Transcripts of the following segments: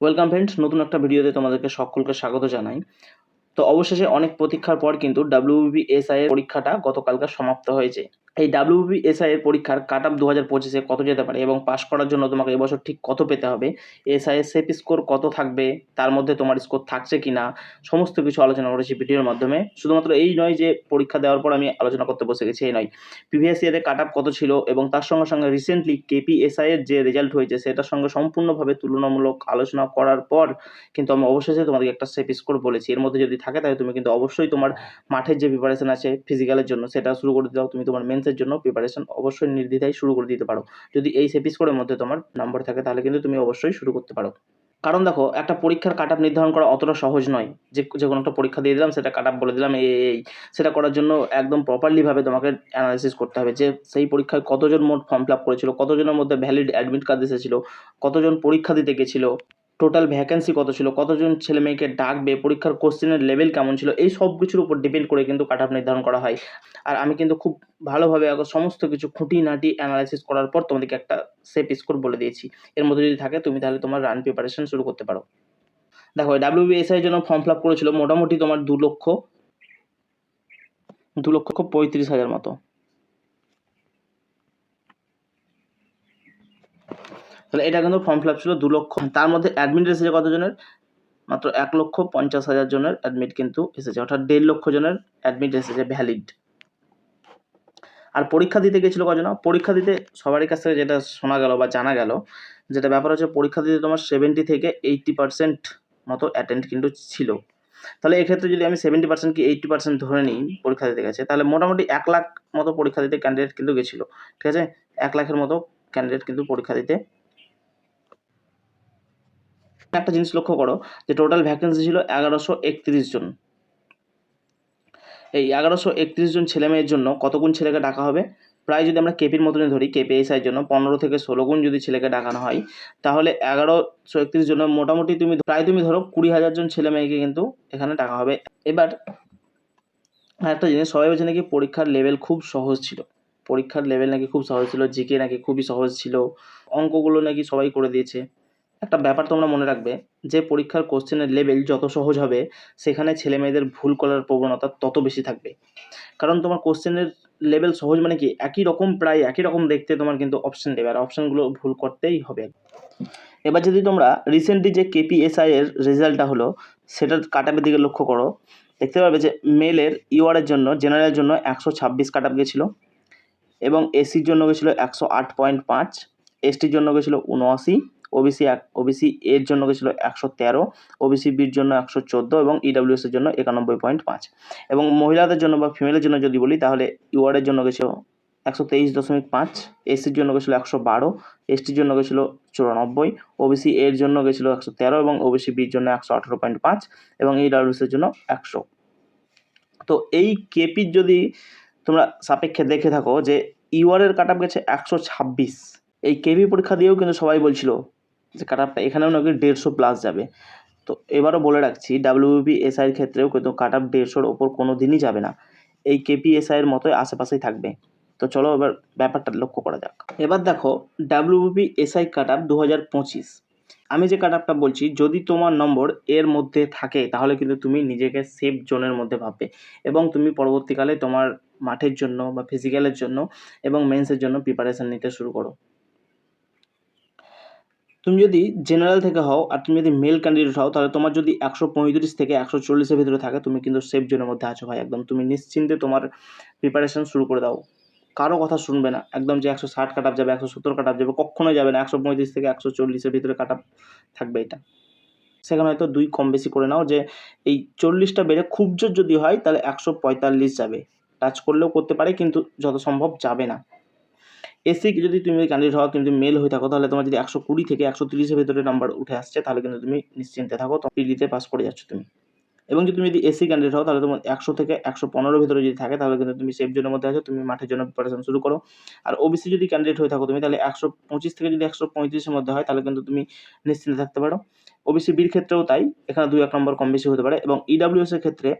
Welcome friends নতুন একটা ভিডিওতে তোমাদেরকে সকলকে স্বাগত জানাই। তো অবশেষে অনেক প্রতীক্ষার পর কিন্তু ডাব্লিউবিএসআই এর পরীক্ষাটা গতকালকে সমাপ্ত হয়েছে। এই ডাব্লিউবি এসআই এর পরীক্ষার কাট আপ দু হাজার পঁচিশে কত যেতে পারে এবং পাশ করার জন্য তোমাকে এবছর ঠিক কত পেতে হবে? এসআই এর সেফ স্কোর কত থাকবে? তার মধ্যে তোমার স্কোর থাকছে কি না সমস্ত কিছু আলোচনা করেছি ভিডিওর মাধ্যমে। শুধুমাত্র এই নয় যে পরীক্ষা দেওয়ার পর আমি আলোচনা করতে বসে গেছি, এই নয়। প্রিভিয়াস ইয়ারে কাট আপ কত ছিল এবং তার সঙ্গে সঙ্গে রিসেন্টলি কেপিএসআই এর যে রেজাল্ট হয়েছে সেটার সঙ্গে সম্পূর্ণভাবে তুলনামূলক আলোচনা করার পর কিন্তু আমি অবশেষে তোমাদেরকে একটা সেফ স্কোর বলেছি। এর মধ্যে যদি থাকে তাহলে তুমি কিন্তু অবশ্যই তোমার মাঠের যে প্রিপারেশন আছে ফিজিক্যালের জন্য, সেটা শুরু করে দাও। তুমি তোমার মেন্সের জন্য প্রিপারেশন অবশ্যই নির্দ্বিধায় শুরু করে দিতে পারো। যদি এই সেফ স্কোরের মধ্যে তোমার নাম্বার থাকে, তাহলে কিন্তু তুমি অবশ্যই শুরু করতে পারো। কারণ দেখো, একটা পরীক্ষার কাট আপ নির্ধারণ করা অতটা সহজ নয়। যে যে কোনো একটা পরীক্ষা দিয়ে দিলাম, সেটা কাট আপ বলে দিলাম, এই সেটা করার জন্য একদম প্রপারলিভাবে তোমাকে অ্যানালাইসিস করতে হবে যে, সেই পরীক্ষায় কতজন মোট ফর্ম ফিল আপ করেছিল, কতজনের মধ্যে ভ্যালিড অ্যাডমিট কার্ড এসেছিল, কতজন পরীক্ষা দিতে গেছিল টোটাল ভ্যাকেন্সি কত ছিল? কতজন ছেলে মেয়েকে ডাকবে? পরীক্ষার কোশ্চেনের লেভেল কেমন ছিল? এই সব কিছুর উপর ডিপেন্ড করে কিন্তু কাট নির্ধারণ করা হয়। আর আমি কিন্তু খুব ভালোভাবে সমস্ত কিছু খুঁটিনাটি অ্যানালাইসিস করার পর তোমাদেরকে একটা সেফ স্কোর বলে দিয়েছি। এর মধ্যে যদি থাকে, তুমি তাহলে তোমার রান প্রিপারেশন শুরু করতে পারো। দেখো ডাব্লিউবিএসআই জন্য ফর্ম ফিল আপ করেছিল মোটামুটি তোমার দু লক্ষ দু লক্ষ পঁয়ত্রিশ হাজার মতো। তাহলে এটা কিন্তু ফর্ম ফিল আপ ছিল দু লক্ষ তার মধ্যে অ্যাডমিট এসেছে কতজনের? মাত্র এক লক্ষ পঞ্চাশ হাজার জনের অ্যাডমিট কিন্তু এসেছে। অর্থাৎ দেড় লক্ষ জনের অ্যাডমিট এসেছে ভ্যালিড আর পরীক্ষা দিতে গেছিল কজন? পরীক্ষা দিতে সবারই কাছ থেকে যেটা শোনা গেল বা জানা গেল, যেটা ব্যাপার হচ্ছে পরীক্ষা দিতে তোমার সেভেন্টি থেকে এইট্টি পার্সেন্ট মতো অ্যাটেন্ড কিন্তু ছিল। তাহলে এক্ষেত্রে যদি আমি সেভেন্টি পার্সেন্ট কি এইট্টি পার্সেন্ট ধরে নিই পরীক্ষা দিতে গেছে, তাহলে মোটামুটি এক লাখ মতো পরীক্ষা দিতে ক্যান্ডিডেট কিন্তু গেছিল। ঠিক আছে? এক লাখের মতো ক্যান্ডিডেট কিন্তু পরীক্ষা দিতে একটা জিনিস লক্ষ্য করো যে টোটাল ভ্যাকেন্সি ছিল এগারোশো একত্রিশ জন। এই এগারোশো একত্রিশ জন ছেলে মেয়ের জন্য কত গুণ ছেলেকে ডাকা হবে? প্রায় যদি আমরা কেপির মতনই ধরি কেপিএসআইয়ের জন্য পনেরো থেকে ষোলো গুণ যদি ছেলেকে ডাকানো হয়, তাহলে এগারোশো একত্রিশ জন মোটামুটি তুমি প্রায় তুমি ধরো কুড়ি হাজার জন ছেলে মেয়েকে কিন্তু এখানে ডাকা হবে। এবার একটা জিনিস, সবাই বলছে নাকি পরীক্ষার লেভেল খুব সহজ ছিল। পরীক্ষার লেভেল নাকি খুব সহজ ছিল জিকে নাকি খুবই সহজ ছিল। অঙ্কগুলো নাকি সবাই করে দিয়েছে। একটা ব্যাপার তোমরা মনে রাখবে, যে পরীক্ষার কোশ্চেনের লেভেল যত সহজ হবে, সেখানে ছেলে মেয়েদের ভুল করার প্রবণতা তত বেশি থাকবে। কারণ তোমার কোশ্চেনের লেভেল সহজ মানে কি? একই রকম প্রায় একই রকম দেখতে তোমার কিন্তু অপশন দেবে, আর অপশনগুলো ভুল করতেই হবে। এবার যদি তোমরা রিসেন্টলি যে কেপিএসআই এর রেজাল্টটা হলো, সেটার কাটাপের দিকে লক্ষ্য করো, দেখতে পারবে যে মেলের ইউআরের জন্য জেনারেলের জন্য একশো ছাব্বিশ কাটাপ গেছিল, এবং এসির জন্য গেছিল একশো আট পয়েন্ট পাঁচ এসটির জন্য গেছিল উনআশি ওবিসি এক ওবিসি এর জন্য গেছিল একশো তেরো ওবিসি বির জন্য একশো চোদ্দ এবং ইডাব্লিউএস এর জন্য একানব্বই পয়েন্ট পাঁচ। এবং মহিলাদের জন্য বা ফিমেলের জন্য যদি বলি, তাহলে ইউআরের জন্য গেছিল একশো তেইশ দশমিক পাঁচ এসির জন্য গেছিল একশো বারো এসটির জন্য গেছিল চুরানব্বই ওবিসি এর জন্য গেছিল একশো তেরো এবং ওবিসি বির জন্য একশো আঠারো পয়েন্ট পাঁচ এবং ইডাব্লিউএস এর জন্য একশো। তো এই কেপির যদি তোমরা সাপেক্ষে দেখে থাকো যে ইউআরের কাট আপ গেছে একশো ছাব্বিশ, এই কেভি পরীক্ষা দিয়েও কিন্তু সবাই বলছিল যে কাট আপটা এখানেও নাকি দেড়শো প্লাস যাবে। তো এবারও বলে রাখছি ডাব্লিউবি এসআইয়ের ক্ষেত্রেও কিন্তু কাট আপ দেড়শোর ওপর কোনো দিনই যাবে না। এই কেপি এসআইয়ের মতোই আশেপাশেই থাকবে। তো চলো এবার ব্যাপারটা লক্ষ্য করা যাক। এবার দেখো ডাব্লিউবি এসআই কাট আপ দু হাজার পঁচিশ। আমি যে কাট আপটা বলছি, যদি তোমার নম্বর এর মধ্যে থাকে, তাহলে কিন্তু তুমি নিজেকে সেফ জোনের মধ্যে ভাববে এবং তুমি পরবর্তীকালে তোমার মাঠের জন্য বা ফিজিক্যালের জন্য এবং মেন্সের জন্য প্রিপারেশান নিতে শুরু করো। তুমি যদি জেনারেল থেকে হও আর তুমি যদি মেল ক্যান্ডিডেট হও, তাহলে তোমার যদি একশো পঁয়ত্রিশ থেকে একশো চল্লিশের ভিতরে থাকে, তুমি কিন্তু সেফ জোনের মধ্যে আছো ভাই একদম। তুমি নিশ্চিন্তে তোমার প্রিপারেশন শুরু করে দাও। কারও কথা শুনবে না। একদম যে একশো ষাট কাট যাবে, একশো সত্তর কাট যাবে, কখনোই যাবে না। একশো পঁয়ত্রিশ থেকে একশো চল্লিশের ভিতরে কাট থাকবে এটা। সেখানে হয়তো দুই কম বেশি করে নাও যে এই চল্লিশটা বেড়ে খুব জোর যদি হয়, তাহলে একশো পঁয়তাল্লিশ যাবে। টাচ করলেও করতে পারে, কিন্তু যত সম্ভব যাবে না। এসি যদি তুমি ক্যান্ডিডেট হওয়া কিন্তু মেল হয়ে থাকো, তাহলে তোমার যদি একশো কুড়ি থেকে একশো তিরিশের ভিতরে নাম্বার উঠে আসছে, তাহলে কিন্তু তুমি নিশ্চিন্তে থাকো পিডিতে পাস করে যাচ্ছ তুমি। এবং যদি তুমি যদি এসি ক্যান্ডিডেট হও, তাহলে তোমার একশো থেকে একশো পনেরো ভিতরে যদি থাকে, তাহলে কিন্তু তুমি সেফ জোনের মধ্যে আছো, তুমি মাঠের জন্য প্রিপারেশন শুরু করো। আর ওবিসি যদি ক্যান্ডিডেট হয়ে থাকো তুমি, তাহলে একশো পঁচিশ থেকে যদি একশো পঁয়ত্রিশের মধ্যে হয়, তাহলে কিন্তু তুমি নিশ্চিন্তে থাকতে পারো। ওবিসি বির ক্ষেত্রেও তাই, এখানে দুই এক নম্বর কম বেশি হতে পারে, এবং ইডাব্লিউএস এর ক্ষেত্রে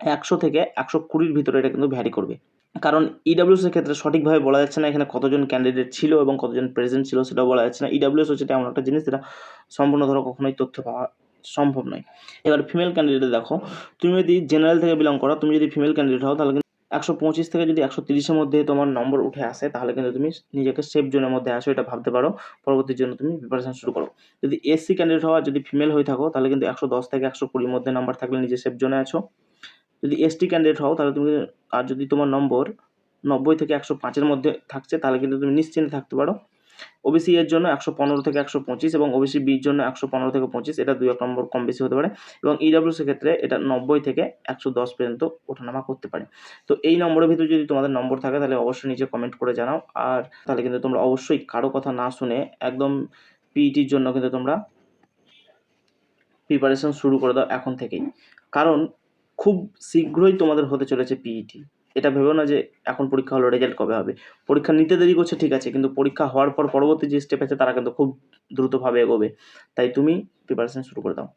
একশো থেকে একশো কুড়ির ভিতরে এটা কিন্তু ভ্যারি করবে। কারণ ইডাব্লিউএস এর ক্ষেত্রে সঠিকভাবে বলা যাচ্ছে না এখানে কতজন ক্যান্ডিডেট ছিল এবং কতজন প্রেজেন্ট ছিল, সেটাও বলা যাচ্ছে না। ইডাব্লিউএস হচ্ছে এটা এমন একটা জিনিস যেটা সম্পূর্ণ ধরো কখনোই তথ্য পাওয়া সম্ভব নয়। এবার ফিমেল ক্যান্ডিডেট দেখো, তুমি যদি জেনারেল থেকে বিলং করো, তুমি যদি ফিমেল ক্যান্ডিডেট হও, তাহলে কিন্তু একশো পঁচিশ থেকে যদি একশো তিরিশের মধ্যে তোমার নম্বর উঠে আসে, তাহলে কিন্তু তুমি নিজেকে সেফ জোনের মধ্যে আসো, এটা ভাবতে পারো। পরবর্তীর জন্য তুমি প্রিপারেশন শুরু করো। যদি এসসি ক্যান্ডিডেট হওয়া যদি ফিমেল হয়ে থাকো, তাহলে কিন্তু একশো দশ থেকে একশো কুড়ির মধ্যে নাম্বার থাকলে নিজে সেফ জোনে আছো। যদি এসটি ক্যান্ডিডেট হও, তাহলে তুমি, আর যদি তোমার নম্বর নব্বই থেকে একশো পাঁচের মধ্যে থাকছে, তাহলে কিন্তু তুমি নিশ্চিন্তে থাকতে পারো। ওবিসি এর জন্য একশো পনেরো থেকে একশো পঁচিশ এবং ওবিসি বির জন্য একশো পনেরো থেকে পঁচিশ, এটা দুই এক নম্বর কম বেশি হতে পারে। এবং ইডাব্লিউসি ক্ষেত্রে এটা নব্বই থেকে একশো দশ পর্যন্ত ওঠানামা করতে পারে। তো এই নম্বরের ভিতরে যদি তোমাদের নম্বর থাকে, তাহলে অবশ্যই নিচে কমেন্ট করে জানাও। আর তাহলে কিন্তু তোমরা অবশ্যই কারও কথা না শুনে একদম পিইটির জন্য কিন্তু তোমরা প্রিপারেশন শুরু করে দাও এখন থেকেই। কারণ খুব শীঘ্রই তোমাদের হতে চলেছে পিইটি এটা ভেবো না যে এখন পরীক্ষা হলো রেজাল্ট কবে হবে। পরীক্ষা নিতে দেরি করছে, ঠিক আছে, কিন্তু পরীক্ষা হওয়ার পর পরবর্তী যে স্টেপ আছে, তারা কিন্তু খুব দ্রুতভাবে এগোবে। তাই তুমি প্রিপারেশন শুরু করে দাও।